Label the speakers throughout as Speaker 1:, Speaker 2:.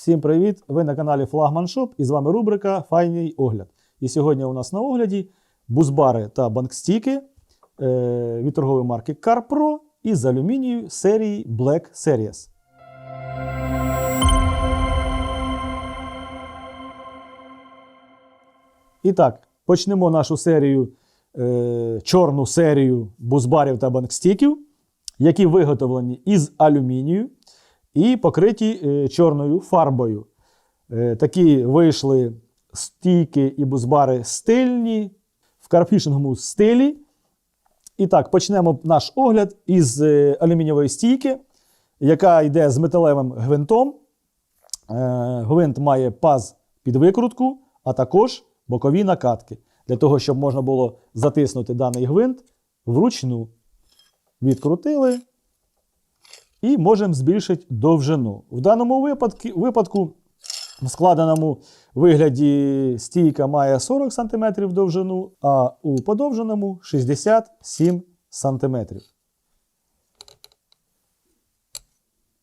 Speaker 1: Всім привіт! Ви на каналі Флагман Шоп і з вами рубрика Файний огляд. І сьогодні у нас на огляді бузбари та банкстіки е, від торгової марки CarPro із алюмінію серії Black Series. І так, почнемо нашу серію, е, чорну серію бузбарів та банкстіків, які виготовлені із алюмінію і покриті е, чорною фарбою. Е, такі вийшли стійки і бузбари стильні, в карфішинговому стилі. І так, почнемо наш огляд із е, алюмінієвої стійки, яка йде з металевим гвинтом. Гвинт має паз під викрутку, а також бокові накатки. Для того, щоб можна було затиснути даний гвинт вручну. Відкрутили і можемо збільшити довжину. В даному випадку, випадку в складеному вигляді стійка має 40 см довжину, а у подовженому 67 см.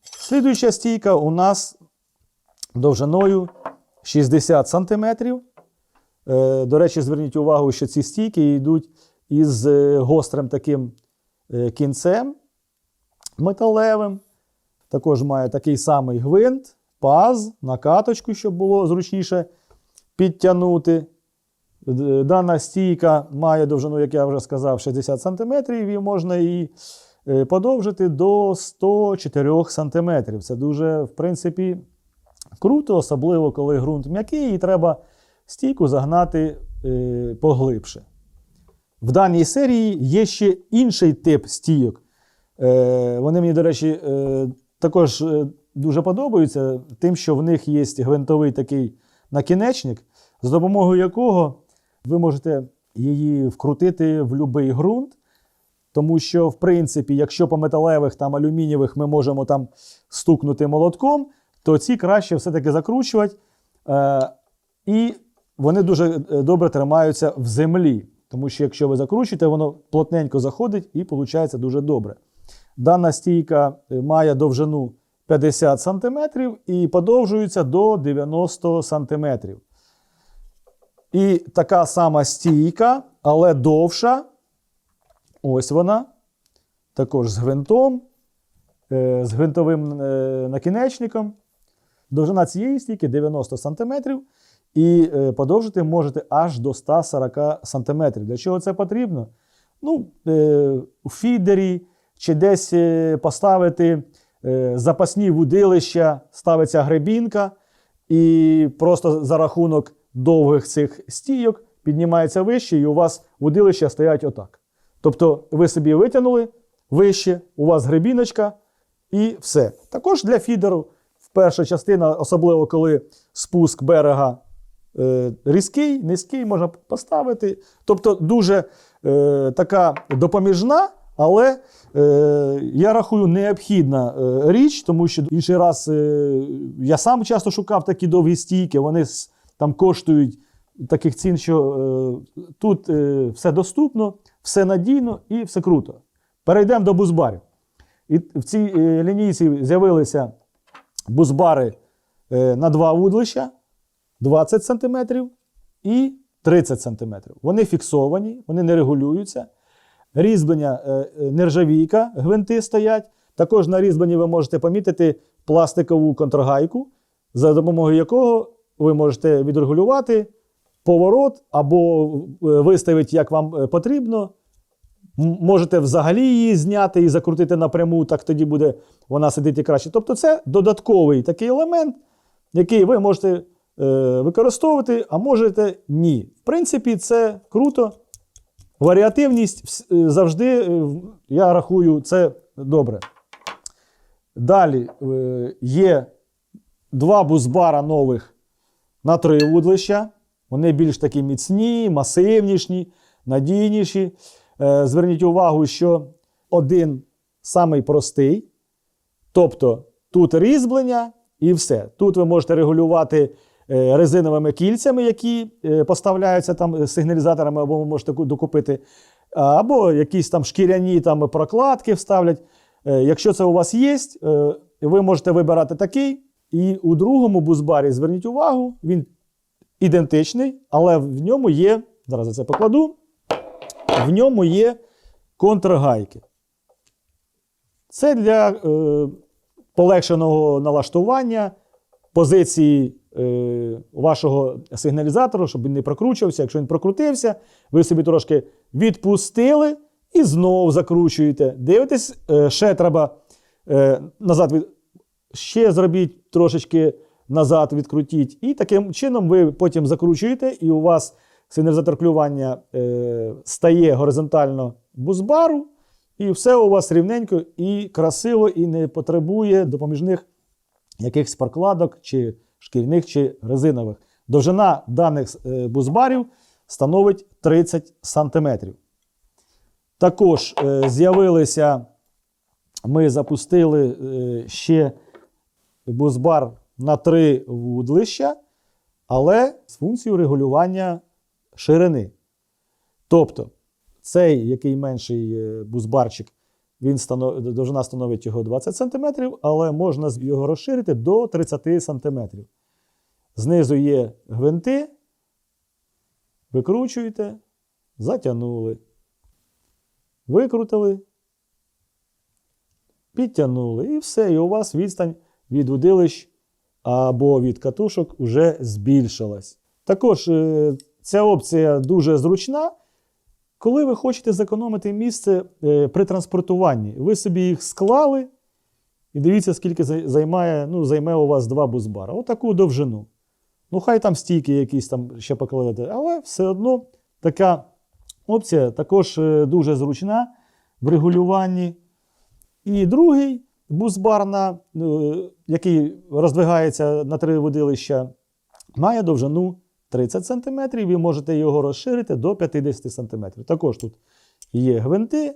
Speaker 1: Слідуюча стійка у нас довжиною 60 см. Е, До речі, зверніть увагу, що ці стійки йдуть із е, гострим таким е, кінцем металевим. Також має такий самий гвинт, паз, накаточку, щоб було зручніше підтягнути. Дана стійка має довжину, як я вже сказав, 60 см, і можна її е, подовжити до 104 см. Це дуже, в принципі, круто, особливо коли ґрунт м'який, і треба стійку загнати е, поглибше. В даній серії є ще інший тип стійок. Е, вони мені, до речі, е, також е, дуже подобаються, тим, що в них є гвинтовий такий накінечник, з допомогою якого ви можете її вкрутити в будь-який ґрунт. Тому що, в принципі, якщо по металевих там алюмінієвих ми можемо там стукнути молотком, то ці краще все-таки закручувати. Е, і вони дуже добре тримаються в землі. Тому що якщо ви закручуєте, воно плотненько заходить і виходить дуже добре. Дана стійка е, має довжину 50 см і подовжується до 90 см. І така сама стійка, але довша. Ось вона. Також з гвинтом, е, з гвинтовим е, накінечником. Довжина цієї стійки 90 см. І подовжити можете аж до 140 см. Для чого це потрібно? Ну, у фідері чи десь е, поставити е, запасні вудилища, ставиться гребінка, і просто за рахунок довгих цих стійок піднімається вище, і у вас вудилища стоять отак. Тобто ви собі витягнули вище, у вас гребіночка і все. Також для фідеру перша частина, особливо коли спуск берега е, різкий, низький, можна поставити. Тобто дуже е, така допоміжна, але е, я рахую необхідна е, річ, тому що інший раз е, я сам часто шукав такі довгі стійки, вони с- там коштують таких цін, що е, тут е, все доступно, все надійно і все круто. Перейдемо до бузбарів. І в цій е, лінійці з'явилися бузбари е, на два вудлища 20 см і 30 см. Вони фіксовані, вони не регулюються. Різьблення е, е, нержавійка, гвинти стоять. Також на різьбленні ви можете помітити пластикову контргайку, за допомогою якого ви можете відрегулювати поворот або е, виставити, як вам потрібно. Можете взагалі її зняти і закрутити напряму, так тоді буде вона сидіти краще. Тобто, це додатковий такий елемент, який ви можете е, використовувати, а можете ні. В принципі, це круто. Варіативність е, завжди, е, я рахую, це добре. Далі е, є два бузбара нових на три вудлища. Вони більш такі міцні, масивніші, надійніші. Зверніть увагу, що один самий простий. Тобто тут різьблення і все. Тут ви можете регулювати резиновими кільцями, які е, поставляються там е, сигналізаторами, або ви можете докупити, або якісь там шкіряні там, прокладки вставлять. Е, Якщо це у вас є, е, ви можете вибирати такий І у другому бузбарі, зверніть увагу, він ідентичний, але в ньому є, зараз я це покладу, в ньому є контргайки. Це для е, полегшеного налаштування позиції е, вашого сигналізатора, щоб він не прокручувався. Якщо він прокрутився, ви собі трошки відпустили і знову закручуєте. Дивитесь, е, ще треба е, назад від... ще зробіть трошечки назад, відкрутіть. І таким чином ви потім закручуєте, і у вас сигналізатор клювання е, стає горизонтально бузбару, і все у вас рівненько і красиво, і не потребує допоміжних якихось прокладок, чи шкіряних, чи резинових. Довжина даних е, бузбарів становить 30 см. Також е, з'явилися, ми запустили е, ще бузбар на три вудлища, але з функцією регулювання ширини. Тобто, цей, який менший бузбарчик, він станов... довжина становить його 20 см, але можна його розширити до 30 см. Знизу є гвинти, викручуєте, затягнули. Викрутили, підтягнули, і все. І у вас відстань від удилищ або від катушок вже збільшилась. Також е, ця опція дуже зручна. Коли ви хочете зекономити місце е, при транспортуванні, ви собі їх склали, і дивіться, скільки займає, ну, займе у вас два бузбара. Отаку довжину. Ну, хай там стійки якісь там ще покладете, але все одно така опція також е, дуже зручна в регулюванні. І другий бузбар, на, е, який роздвигається на три водилища, має довжину 30 см, і ви можете його розширити до 50 см. Також тут є гвинти,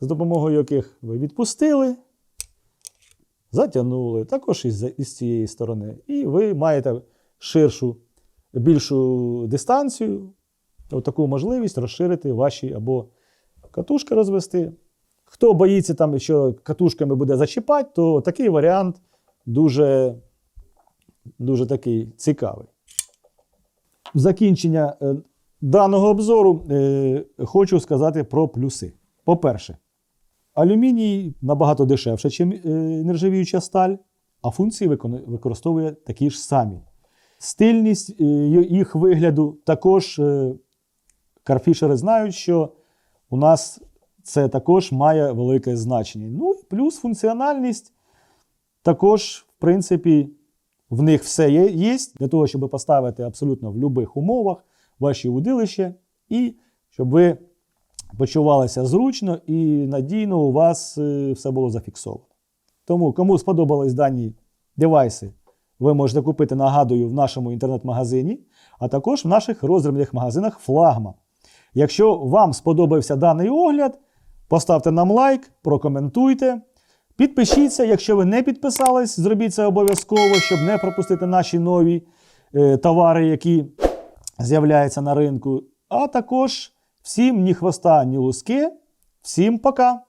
Speaker 1: з допомогою яких ви відпустили, затягнули, також із, із цієї сторони. І ви маєте ширшу, більшу дистанцію, таку можливість розширити ваші або катушки розвести. Хто боїться, там, що катушками буде зачіпати, то такий варіант дуже, дуже такий цікавий. В закінчення е, даного обзору е, хочу сказати про плюси. По-перше, алюміній набагато дешевше, ніж нержавіюча сталь, а функції використовує такі ж самі. Стильність е, їх вигляду також е, карфішери знають, що у нас це також має велике значення. Ну і плюс функціональність також, в принципі, в них все є, є для того, щоб поставити абсолютно в будь-яких умовах ваші удилища, і щоб ви почувалися зручно і надійно у вас е, все було зафіксовано. Тому, кому сподобались дані девайси, ви можете купити, нагадую, в нашому інтернет-магазині, а також в наших роздрібних магазинах Флагма. Якщо вам сподобався даний огляд, поставте нам лайк, прокоментуйте. Підпишіться, якщо ви не підписались, зробіть це обов'язково, щоб не пропустити наші нові е, товари, які з'являються на ринку. А також всім ні хвоста, ні луски. Всім пока!